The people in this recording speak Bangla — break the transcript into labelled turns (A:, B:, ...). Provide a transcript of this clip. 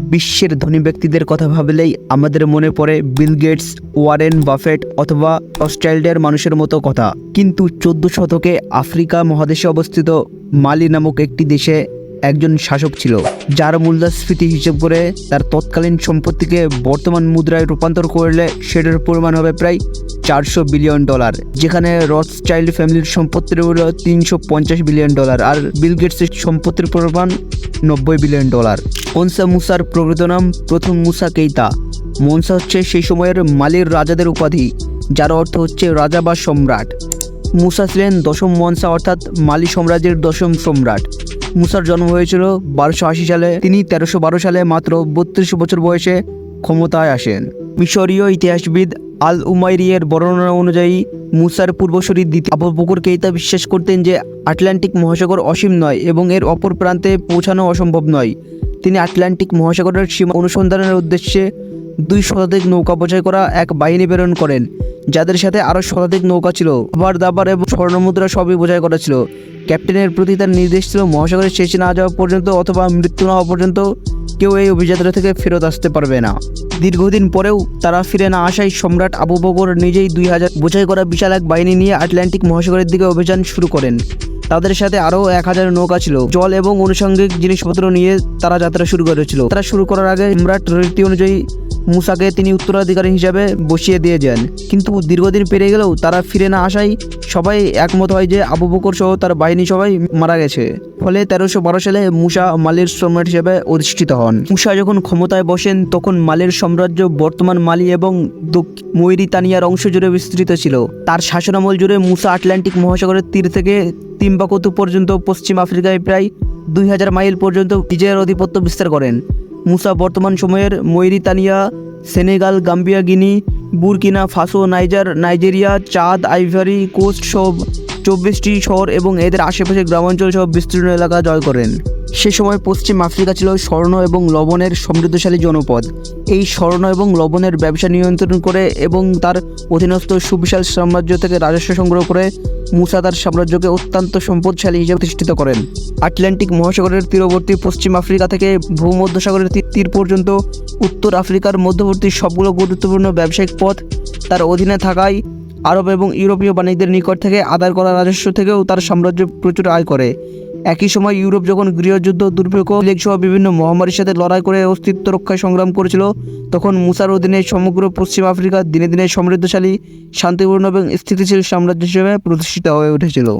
A: বিশ্বের ধনী ব্যক্তিদের কথা ভাবলেই আমাদের মনে পড়ে বিল গেটস, ওয়ারেন বাফেট অথবা অস্ট্রেলিয়ার মানুষের মতো কথা। কিন্তু চোদ্দ শতকে আফ্রিকা মহাদেশে অবস্থিত মালি নামক একটি দেশে একজন শাসক ছিল, যার মূল্যস্ফীতি হিসেব করে তার তৎকালীন সম্পত্তিকে বর্তমান মুদ্রায় রূপান্তর করলে সেটার পরিমাণ হবে প্রায় চারশো বিলিয়ন ডলার, যেখানে রথচাইল্ড ফ্যামিলির সম্পত্তির তিনশো পঞ্চাশ বিলিয়ন ডলার আর বিল গেটসের সম্পত্তির পরিমাণ নব্বই বিলিয়ন ডলার। মনসা মুসার প্রকৃত নাম প্রথম মুসা কেইতা। মনসা হচ্ছে সেই সময়ের মালির রাজাদের উপাধি, যার অর্থ হচ্ছে রাজা বা সম্রাট। মুসা ছিলেন দশম মনসা অর্থাৎ মালি সাম্রাজ্যের দশম সম্রাট। মুসার জন্ম হয়েছিল বারোশো আশি সালে। তিনি তেরোশো বারো সালে মাত্র বত্রিশ বছর বয়সে ক্ষমতায় আসেন। মিশরীয় ইতিহাসবিদ আল উমাইরিয়ের বর্ণনা অনুযায়ী, মুসার পূর্বসূরি দ্বিতীয় আবু বকর কেইতা বিশ্বাস করতেন যে, আটলান্টিক মহাসাগর অসীম নয় এবং এর অপর প্রান্তে পৌঁছানো অসম্ভব নয়। তিনি আটলান্টিক মহাসাগরের সীমা অনুসন্ধানের উদ্দেশ্যে দুই শতাধিক নৌকা বোঝাই করা এক বাহিনী প্রেরণ করেন, যাদের সাথে আরও শতাধিক নৌকা ছিল। খাবার, দাবার এবং স্বর্ণমুদ্রা সবই বোঝাই করা ছিল ক্যাপ্টেনের প্রতি তার নির্দেশ ছিল মহাসাগরের শেষে না যাওয়া পর্যন্ত অথবা মৃত্যু না হওয়া পর্যন্ত কেউ এই অভিযাত্রা থেকে ফেরত আসতে পারবে না। দীর্ঘদিন পরেও তারা ফিরে না আসায় সম্রাট আবু বকর নিজেই দুই হাজার বোঝাই করা বিশাল এক বাহিনী নিয়ে আটলান্টিক মহাসাগরের দিকে অভিযান শুরু করেন। তাদের সাথে আরও এক হাজার নৌকা ছিল। জল এবং অনুষঙ্গিক জিনিসপত্র নিয়ে তারা যাত্রা শুরু করেছিল। তারা শুরু করার আগে সম্রাট রীতি অনুযায়ী মুসাকে তিনি উত্তরাধিকারী হিসাবে বসিয়ে দিয়ে যান কিন্তু দীর্ঘদিন পেরে গেলেও তারা ফিরে না আসায় সবাই একমত হয় যে আবু বকর সহ তার বাহিনী সবাই মারা গেছে। ফলে তেরোশো বারো সালে মুসা মালির সম্রাট হিসেবে অধিষ্ঠিত হন। মুসা যখন ক্ষমতায় বসেন, তখন মালির সাম্রাজ্য বর্তমান মালি এবং দক্ষিণ ময়রিতানিয়ার অংশ জুড়ে বিস্তৃত ছিল। তার শাসনামল জুড়ে মুসা আটলান্টিক মহাসাগরের তীর থেকে তিম্বাকতু পর্যন্ত পশ্চিম আফ্রিকায় প্রায় দুই হাজার মাইল পর্যন্ত নিজের আধিপত্য বিস্তার করেন। মুসা বর্তমান সময়ের Mauritania, Senegal, Gambia Guinea, Burkina, Faso, Niger, Nigeria, Chad, Ivory, Coast সব চব্বিশটি শহর এবং এদের আশেপাশে গ্রামাঞ্চল সহ বিস্তীর্ণ এলাকা জয় করেন। সে সময় পশ্চিম আফ্রিকা ছিল স্বর্ণ এবং লবণের সমৃদ্ধশালী জনপদ। এই স্বর্ণ এবং লবণের ব্যবসা নিয়ন্ত্রণ করে এবং তার অধীনস্থ সুবিশাল সাম্রাজ্য থেকে রাজস্ব সংগ্রহ করে মুসা তার সাম্রাজ্যকে অত্যন্ত সম্পদশালী হিসেবে প্রতিষ্ঠিত করেন। আটলান্টিক মহাসাগরের তীরবর্তী পশ্চিম আফ্রিকা থেকে ভূমধ্যসাগরের তীর পর্যন্ত উত্তর আফ্রিকার মধ্যবর্তী সবগুলো গুরুত্বপূর্ণ ব্যবসায়িক পথ তার অধীনে থাকায় আরব এবং ইউরোপীয় বাণিজ্যের নিকট থেকে আদায় করা রাজস্ব থেকেও তার সাম্রাজ্য প্রচুর আয় করে। একই সময় ইউরোপ যখন গৃহযুদ্ধ, দুর্ভিক্ষ প্লেগ সহ বিভিন্ন মহামারীর সাথে লড়াই করে অস্তিত্ব রক্ষায় সংগ্রাম করেছিল, তখন মুসার অধীনে সমগ্র পশ্চিম আফ্রিকা দিনে দিনে সমৃদ্ধশালী, শান্তিপূর্ণ এবং স্থিতিশীল সাম্রাজ্য হিসেবে প্রতিষ্ঠিত হয়ে উঠেছিল।